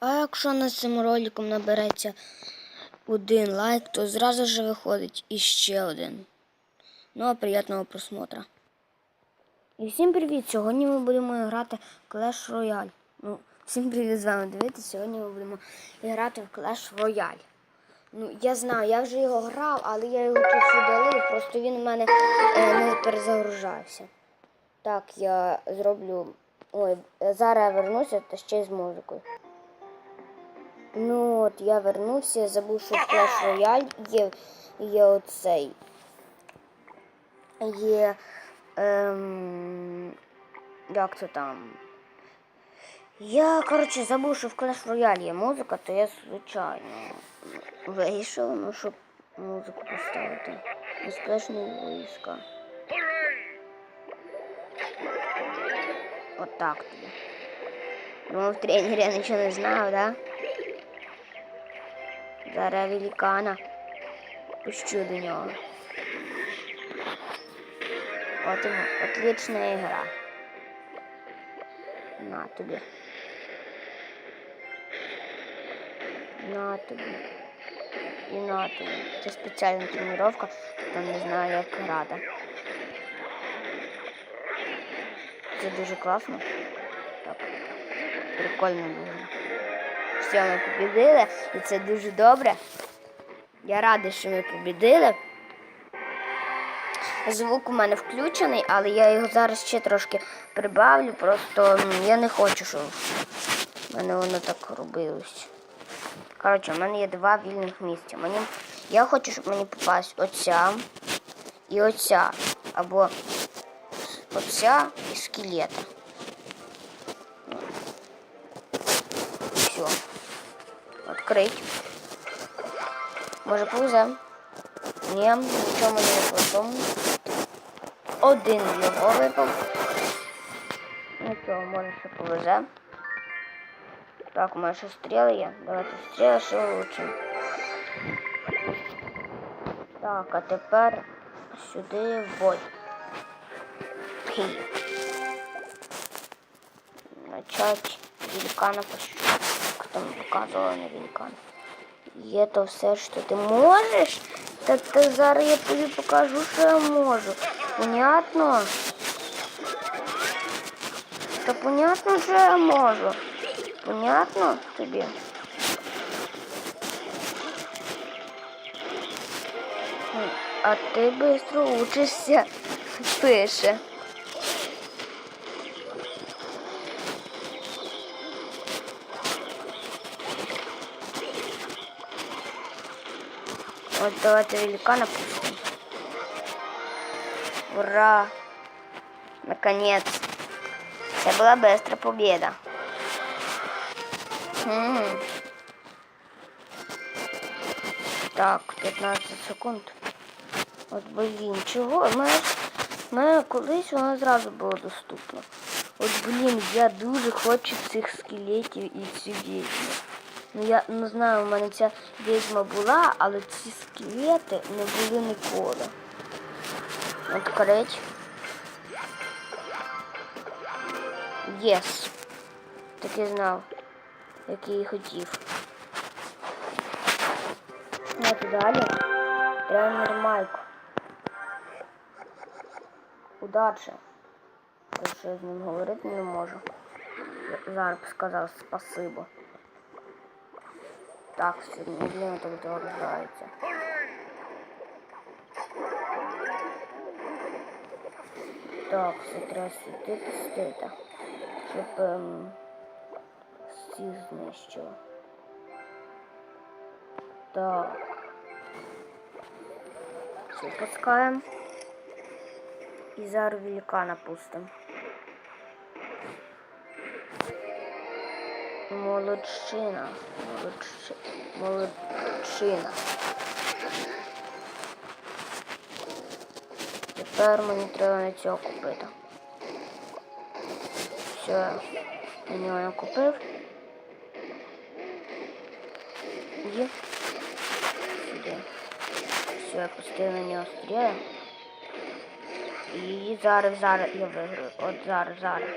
А якщо над цим роликом набереться один лайк, то зразу ж виходить іще один. Ну а приємного просмотра. І всім привіт! Сьогодні ми будемо грати в Clash Royale. Ну, всім привіт з вами дивитися. Сьогодні ми будемо грати в Clash Royale. Ну, я знаю, я вже його грав, але я його чуть удалив, просто він у мене е, не перезагружався. Так, я зроблю. Ой, зараз я вернуся та ще й з музикою. Ну от я вернувся, я забув, що в Clash Royale є, є оцей. Є. Ем, як це там? Я, коротше, забув, що в Clash Royale є музика, то я звичайно вийшов, ну, щоб музику поставити. Безпечні війська. От так тобі. Думав, тренер я нічого не знав, да? Зараз великана. Пущу до нього. От йому, отлична ігра. На тобі. На тобі. І на тобі. Це спеціальна тренування, хто не знає, як грати. Це дуже класно. Так. Прикольно дуже. Все, ми побідили, і це дуже добре. Я радий, що ми побідили. Звук у мене включений, але я його зараз ще трошки прибавлю, просто я не хочу, щоб в мене воно так робилось. Коротше, у мене є два вільних місця. Мені... Я хочу, щоб мені попалась оця і оця. Або оця і скелета. Открыть. Може повезе. Ні, нічого не повезло. Один його випав. Нічого, може ще повезе. Так, у мене ще стріли є. Давайте стріли ще влучимо. Так, а тепер сюди в бой. Київ. Начать великана Як там показувала на великана. Є то все, що ти можеш? Так ти зараз я тобі покажу, що я можу. Понятно? Та понятно, що я можу. Понятно тобі? А ти швидко учишся, пише. Вот давайте великана пустим. Ура! Наконец. Это была быстрая победа. М. Так, 15 секунд. От блін, чого? У мене, в мене колись воно зразу було доступно. От блін, я дуже хочу цих скелетів і цю відьму. Ну я не знаю, у мене ця відьма була, але ці скелети не були ніколи. Открить. Єс. Так я знав, як я і хотів. От далі. Тренер Майк. Удачі. Я з ним говорити не можу. Зараз сказав спасибо. Так, сьогодні він так дорожається. Так, все треба сюди пустити, щоб ем, всіх знищило. Так. Все пускаємо. І зараз великана пустимо. Молодчина. Молодчи... Молодчина. Тепер мені треба на цього купити. Все, на нього я купив. Є. Сюди. Все, я пустив на нього стріли. І зараз, зараз я виграю. От зараз, зараз.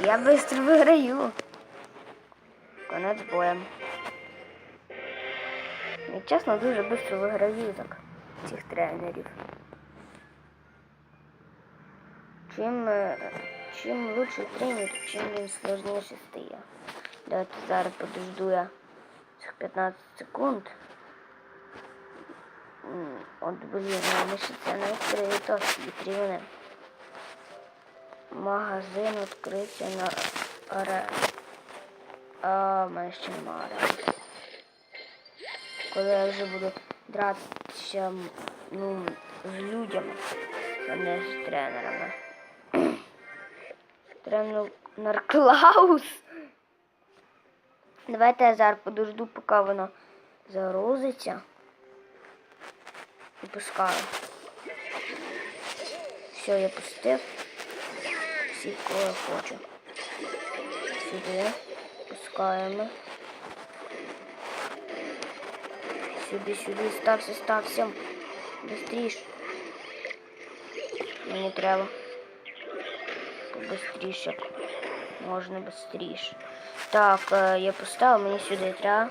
Я швидко виграю. Конець боєм. І чесно, дуже швидко виграв візок цих тренерів. Чим, е, чим лучший тренер, чим він сложніше стає. Давайте зараз подожду я цих 15 секунд. От, блін, мене ще це не відкрито вітрини. Магазин відкрився на аре. А, в мене ще немає. Коли я вже буду дратися ну, з людьми, а не з тренерами. Тренер Клаус. Давайте я зараз подожду, поки воно загрузиться. І пускаю. Все, я пустив. Всі, кого я хочу. Сюди Пускаємо. Сюди, сюди, стався, стався. Быстріш. Мені треба. Побыстріше. Можна быстріше. Так, е, я поставив, мені сюди треба.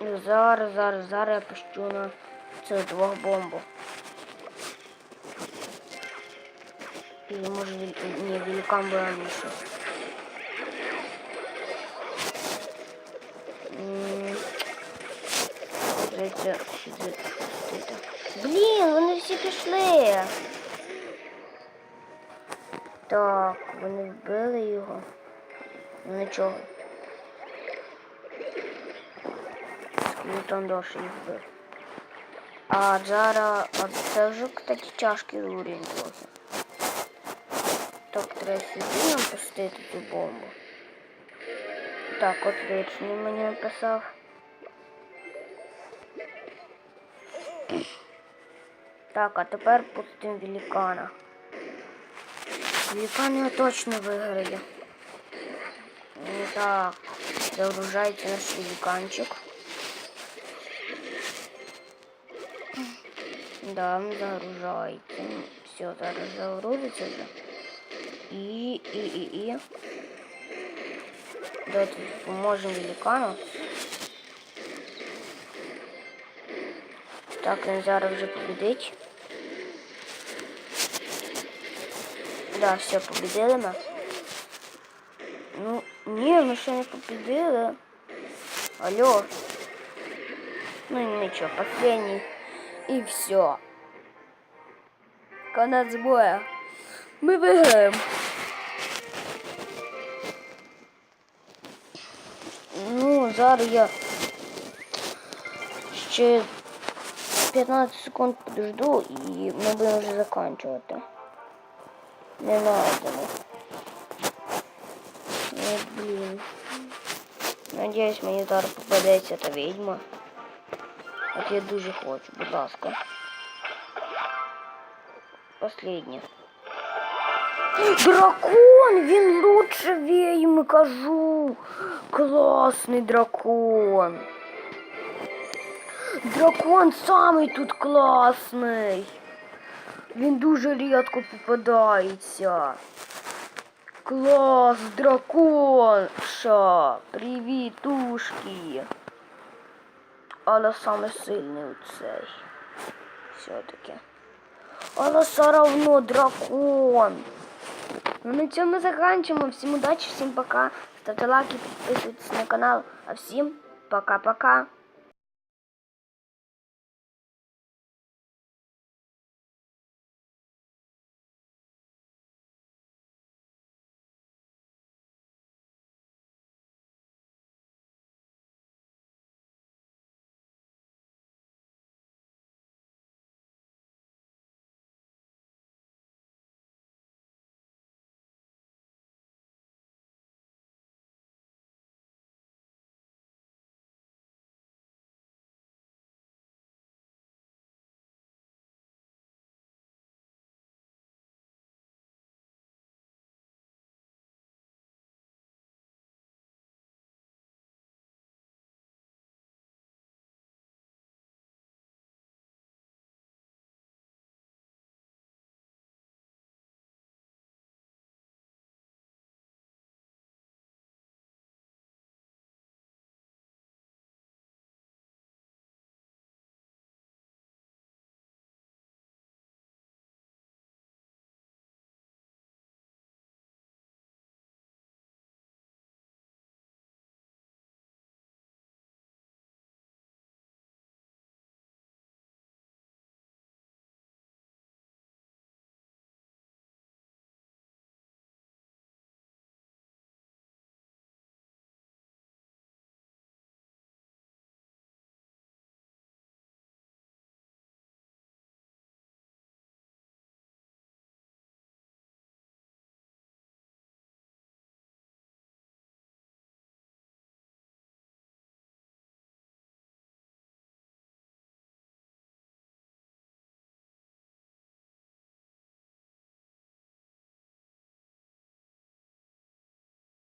Ну, Зараз, зараз, зараз я пущу на цих двох бомбу. Или може вел- не великан буде лучше. Сюди пустити. Блін, вони всі пішли. Так, вони вбили його. Ну нічого. Скелетон доші їх вбив. А зараз, а це вже, кстати, тяжкий уровень трохи. Так, треба сюди нам пустити цю бомбу. Так, отлично мені написав. Так, а тепер пустимо великана. Великан його точно виграє. Ну, Так, загружається наш великанчик. Да, загружається. Все, зараз загрузиться вже. І, і, і, і. Давайте поможемо великану. Так, він зараз вже побідить. Да, все, побідили ми. Ну, ні, ми ще не побідили. Алло. Ну нічого, последний. І все. Конець боя. Ми виграємо. Зараз я ще 15 секунд подожду і ми будемо вже закінчувати. Не надо. Ой, блін. Надіюсь, мені зараз попадеться та відьма. От я дуже хочу, будь ласка. Последнє. Дракон! Він лучше відьми, кажу. Класний дракон. Дракон самий тут класний. Він дуже рідко попадається. Клас, дракон! Ша, привітушки. Але саме сильний у цей. Все-таки. Але все равно дракон. Ну на цьому заканчиваем. Всем удачи, всем пока. Ставьте лайки, подписывайтесь на канал. А всем пока-пока.